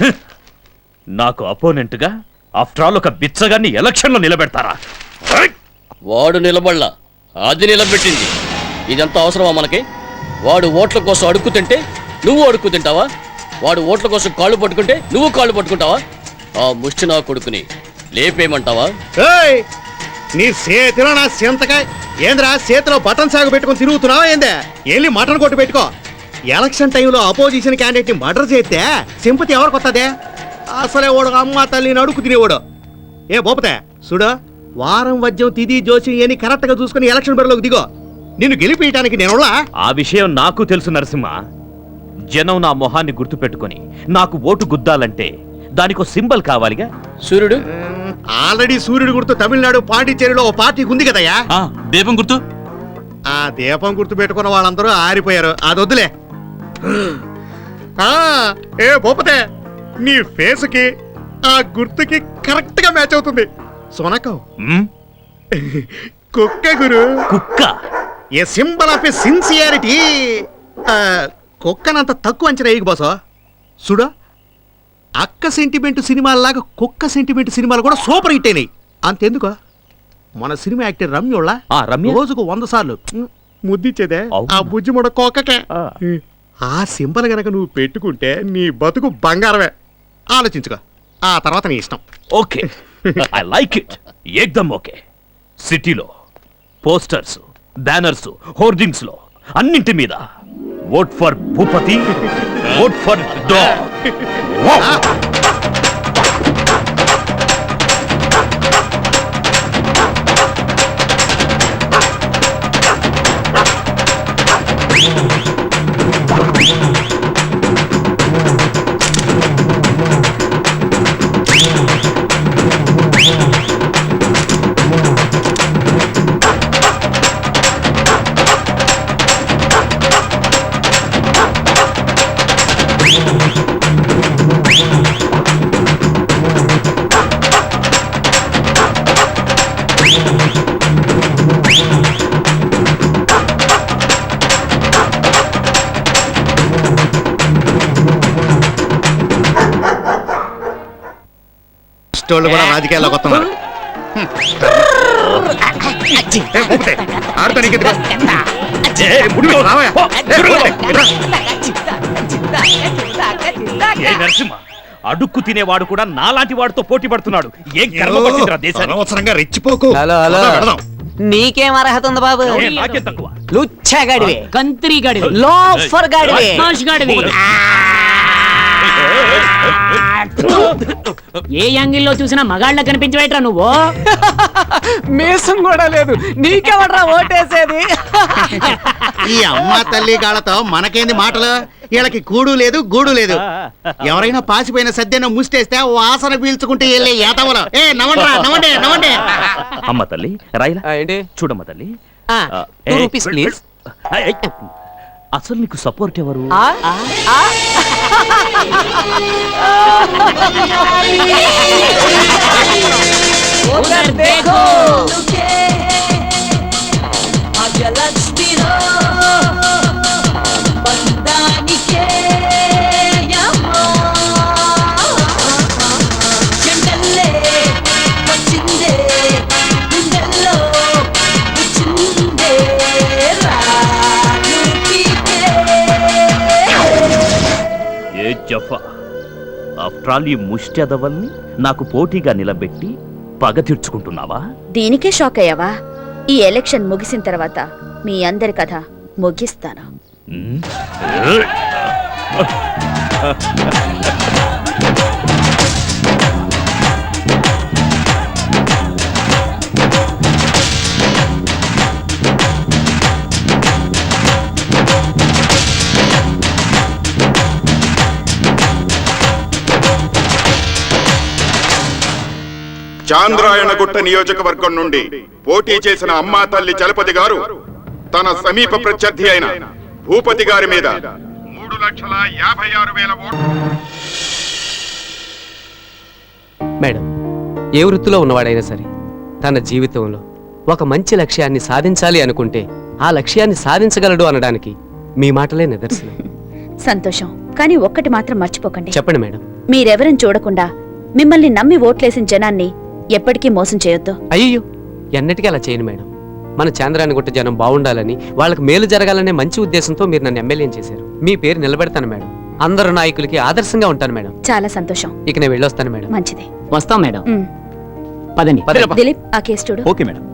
నాకు అపోనెంట్గా after all ఒక బిచ్చగాన్ని ఎలక్షన్లో నిలబెడతారా? వాడు నిలబడలా. అది నిలబెట్టింది. ఇదంతా అవసరమా మనకి? వాడు ఓట్ల కోసం అడుక్కు తింటే నువ్వు అడుక్కు తింటావా? వాడు ఓట్ల కోసం కాళ్ళు పట్టుకుంటే నువ్వు కాళ్ళు పట్టుకుంటావా? ఆ ముష్టి నా కొడుకుని లేపేయమంటావా? ఏయ్! నీ చేతిలో నా సింతకాయ ఏంద్రా చేతిలో బటన్ సాగు పెట్టుకొని తిరుగుతున్నావా ఏందే? వెళ్ళి మటన్ కొట్టు పెట్టుకో. ఎలక్షన్ టైంలో అపోజిషన్ క్యాండిడేట్ని మర్డర్ చేస్తే సింపతి ఎవరికి వస్తుంది అసలే ఓడు అమ్మ తల్లిని అడుగు తినేవాడు. ఏ బోపతే చూడు వారం వద్యం తిది జోసి అని కరెక్ట్గా చూసుకుని ఎలక్షన్ బరిలోకి దిగో. నిన్ను గెలిపించడానికి నేను ఆ విషయం నాకు తెలుసు నరసింహ. జనం నా మొహాన్ని గుర్తుపెట్టుకొని నాకు ఓటు గుద్దాలంటే దానికో సింబల్ కావాలిగా? సూర్యుడు? ఆల్రెడీ సూర్యుడు గుర్తు తమిళనాడు పాండిచ్చేరిలో ఓ పార్టీకి ఉంది కదయ్యా? ఆ దీపం గుర్తు? ఆ దీపం గుర్తు పెట్టుకున్న వాళ్ళందరూ ఆరిపోయారు. అది వద్దులే ఆ, ఏ బొప్పతే నీ ఫేస్కి ఆ గుర్తుకి కరెక్ట్గా మ్యాచ్ అవుతుంది. సొనకం? కుక్క గురు. కుక్క? A symbol of a sincerity. కుక్కనంత తక్కువ అంచనా వేయకు బాసో. చూడు అక్క సెంటిమెంట్ సినిమాల్లాగా కుక్క సెంటిమెంట్ సినిమాలు కూడా సూపర్ హిట్ అయినాయి. అంతెందుకు? మన సినిమా యాక్టర్ రమ్యోళ్ళ ఆ, రమ్య? రోజుకు వంద సార్లు ముద్దిచ్చేదే? ఆ బుజ్జి ముడ కుక్కకే ఆ. ఆ సింబల్ గనక నువ్వు పెట్టుకుంటే నీ బతుకు బంగారమే. ఆలోచించుకో. ఆ తర్వాత నీ ఇష్టం. ఓకే. ఐ లైక్ ఇట్ ఏక్దమ్ ఓకే. సిటీలో పోస్టర్స్ బ్యానర్స్ హోర్డింగ్స్లో అన్నింటి మీద vote for Bhupathi vote for ఇష్టోళ్ళు కూడా రాజకీయాల్లోకి వస్తున్నారు. ఆడుతా? ఏ, నరసింహ అడుక్కు తినేవాడు కూడా నాలాంటి వాడితో పోటీ పడుతున్నాడు. ఏం కర్మ పట్టిందిరా దేశానికి? అనవసరంగా రెచ్చిపోకు. Hello, hello. పద, పెడదాం. నీకేం అర్హత ఉంది బాబు? ఏ, నాకేం తక్కువ? లుచ్చగాడివి కంత్రి గడివి. లోఫర్ గాడివి. బద్మాష్ గడివి ఏ యాంగిల్లో చూసినా మగాళ్ళ కనిపించవేట్రా నువ్వు? మీసం కూడా లేదు. నీకెవడ్రా ఓటేసేది? ఈ అమ్మ తల్లి గాళ్ళతో మనకేంది మాటలు? వీళ్ళకి కూడు లేదు గూడు లేదు. ఎవరైనా పాసిపోయిన సద్యన ముస్తేస్తే వాసన పీల్చుకుంటే వెళ్ళే ఏతవలు ఏ నవ్వండ్రా నవ్వండి నవ్వండి. అమ్మ తల్లి రాయిలా? ఏంటి? చూడమ్మ తల్లి. Two rupees please. అసలు నీకు సపోర్ట్ ఎవరు? Oh, my God. జఫా ఆఫ్టర్ ఆల్ ఈ నాకు పోటీగా నిలబెట్టి పగ తీర్చుకుంటున్నావా? దీనికే షాక్ అయ్యావా? ఈ ఎలక్షన్ ముగిసిన తర్వాత మీ అందరి కథ ముగిస్తాను. ఉమ్. చాంద్రాయణగుట్ట నియోజకవర్గం నుండి పోటీ చేసిన అమ్మా తల్లి చలపతి గారు తన సమీప ప్రత్యర్థి అయిన భూపతి గారి మీద మూడు లక్షల యాభై ఆరు వేల మేడం ఏ వృత్తిలో ఉన్నవాడైనా సరే తన జీవితంలో ఒక మంచి లక్ష్యాన్ని సాధించాలి అనుకుంటే ఆ లక్ష్యాన్ని సాధించగలడు అనడానికి మీ మాటలే నిదర్శనం. సంతోషం కానీ ఒక్కటి మాత్రం మర్చిపోకండి. చెప్పండి మేడం. మీరెవరని చూడకుండా మిమ్మల్ని నమ్మి ఓట్లేసిన జనాన్ని ఎప్పటికీ మోసం చేయొద్దు. అయ్యో ఎన్నటికీ అలా చేయను మేడం. మన చాంద్రాన్ని గుట్ట జనం బాగుండాలని వాళ్ళకి మేలు జరగాలనే మంచి ఉద్దేశంతో మీరు నన్ను ఎమ్మెల్యేని చేశారు. మీ పేరు నిలబెడతాను మేడం. అందరు నాయకులకి ఆదర్శంగా ఉంటాను మేడం. చాలా సంతోషం. ఇక నేను వెళ్ళొస్తాను మేడం. మంచిది. వస్తాం మేడం. పదండి. పద. దిలీప్ ఆ కేసు చూడు. Okay madam.